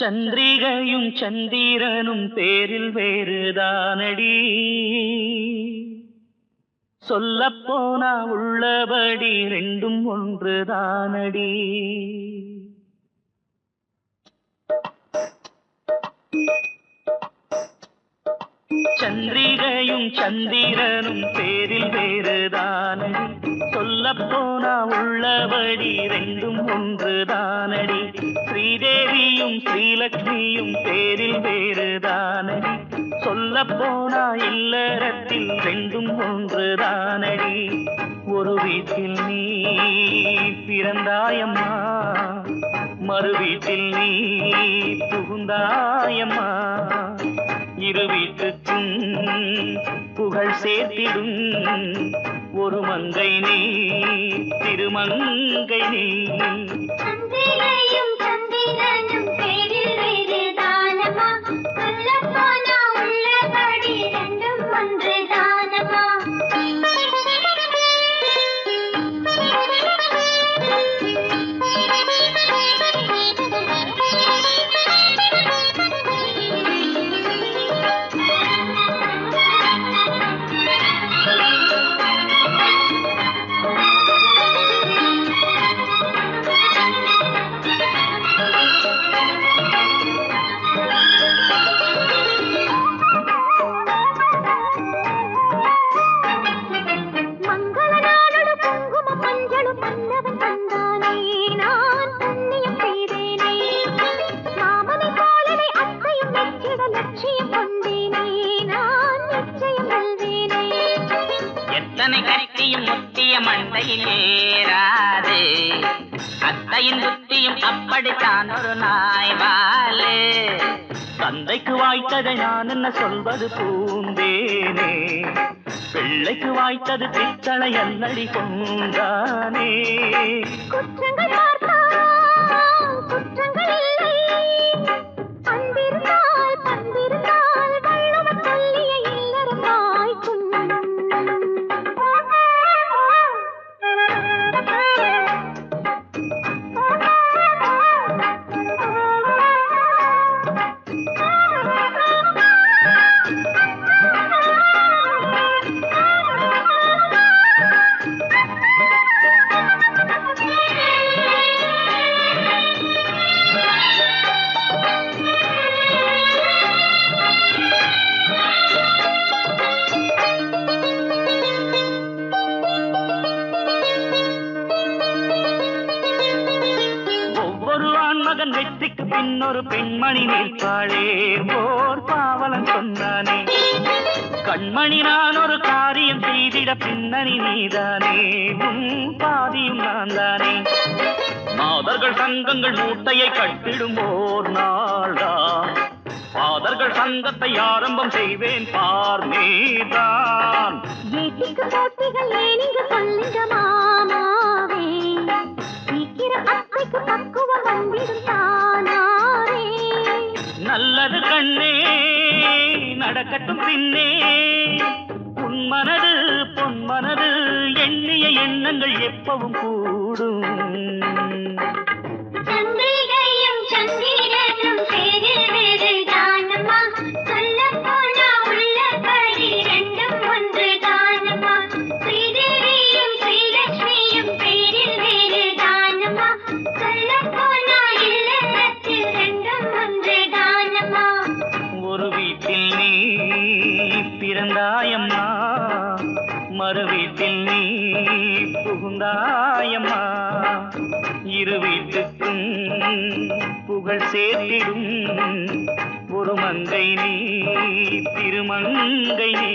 சந்திரிகையும் சந்திரனும் பேரில் வேறுதானடி? சொல்லப் போனா உள்ளபடி ரெண்டும் ஒன்றுதானடி? சந்திரிகையும் சந்திரனும் பேரில் வேறுதானடி. சொல்ல போனா உள்ளபடி ரெண்டும் ஒன்றுதானடி. ஸ்ரீதேவியும் ஸ்ரீலக்ஷ்மியும் பேரில் வேறுதானடி. சொல்ல போனா இல்லறத்தில் ரெண்டும் ஒன்றுதானடி. ஒரு வீட்டில் நீ பிறந்தாயம்மா. மறு வீட்டில் நீ புகுந்தாயம்மா. இரு வீட்டுக்கும் புகழ் சேர்த்திடும். ஒரு மங்கை நீ திருமங்கை நீ. எத்தனை கட்டியும் முத்திய மண்டையில் ஏறாது. அத்தையின் புத்தியும் அப்படித்தான் ஒரு நாய் வாலு தந்தைக்கு வாய்த்ததை நான் என்ன சொல்வது பூந்தேனே. பிள்ளைக்கு வாய்த்தது பித்தளை அல்லடி கொண்டானே குற்றங்கள் மகன் வெற்றிக்கு பின்னொரு பெண்மணி நிற்பாளே. போர் பாவலன் சொன்னானே. கண்மணி நான் ஒரு காரியம் செய்திட பின்னணி நீதானே. உன் பாதியும் நான் தானே மாதர்கள் சங்கங்கள் மூட்டையை கட்டிடும் ஓர் நாளா பாதர்கள் சங்கத்தை ஆரம்பம் செய்வேன் பார் நீதான். ஏட்டிக்கு போட்டிகள் ஏனிங்க சொல்லுங்க நடக்கட்டும் பின்னே. உன் மனது பொன் மனது எண்ணிய எண்ணங்கள் எப்பவும் கூடும். மறு வீட்டில் நீ புகுந்தாயம்மா. இரு வீட்டுக்கும் புகழ் சேர்த்திடும். ஒரு மங்கை நீ திருமங்கை நீ.